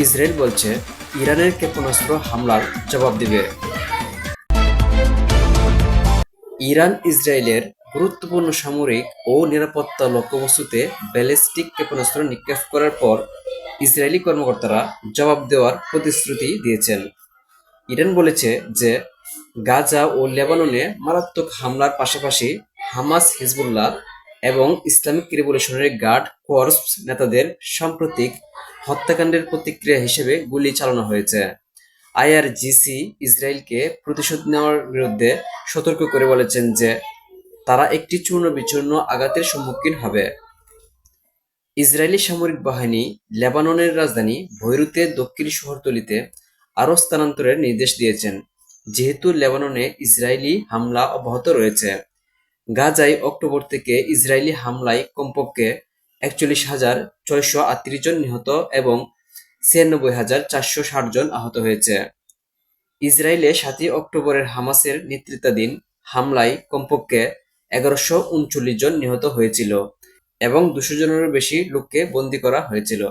Israel বলছে, ইরানের ক্ষেপণাস্ত্র হামলার জবাব দিবে। ইরান, ইসরায়েলের গুরুত্বপূর্ণ সামরিক ও নিরাপত্তা লক্ষ্যবস্তুতে ব্যালিস্টিক ক্ষেপণাস্ত্র নিক্ষেপ করার পর ইসরায়েলি কর্মকর্তারা জবাব দেওয়ার প্রতিশ্রুতি দিয়েছেন। ইরান বলেছে যে, গাজা ও লেবাননে মারাত্মক হামলার পাশাপাশি হামাস, হিজবুল্লাহ এবং ইসলামিক রেভলিউশনারি গার্ড কোর্পস নেতাদের সাম্প্রতিক হত্যাকাণ্ডের প্রতিক্রিয়া হিসেবে গুলি চালানো হয়েছে। আইআরজিসি ইসরায়েলকে প্রতিশোধ নেওয়ার বিরুদ্ধে সতর্ক করে বলেছেন যে, তারা একটি চূর্ণ বিচূর্ণ আঘাতের সম্মুখীন হবে। ইসরায়েলি সামরিক বাহিনী লেবাননের রাজধানী বৈরুতে দক্ষিণ শহরতলিতে আরও স্থানান্তরের নির্দেশ দিয়েছেন, যেহেতু লেবাননে ইসরায়েলি হামলা অব্যাহত রয়েছে। গাজায় অক্টোবর থেকে ইসরায়েলি হামলায় কমপক্ষে একচল্লিশ হাজার ছয়শো আটত্রিশ জন নিহত এবং ছিয়ানব্বই হাজার চারশো ষাট জন আহত হয়েছে। ইসরায়েলে সাতই অক্টোবরের হামাসের নেতৃত্বাধীন হামলায় কমপক্ষে এগারোশো উনচল্লিশ জন নিহত হয়েছিল এবং দুশো জনেরও বেশি লোককে বন্দী করা হয়েছিল।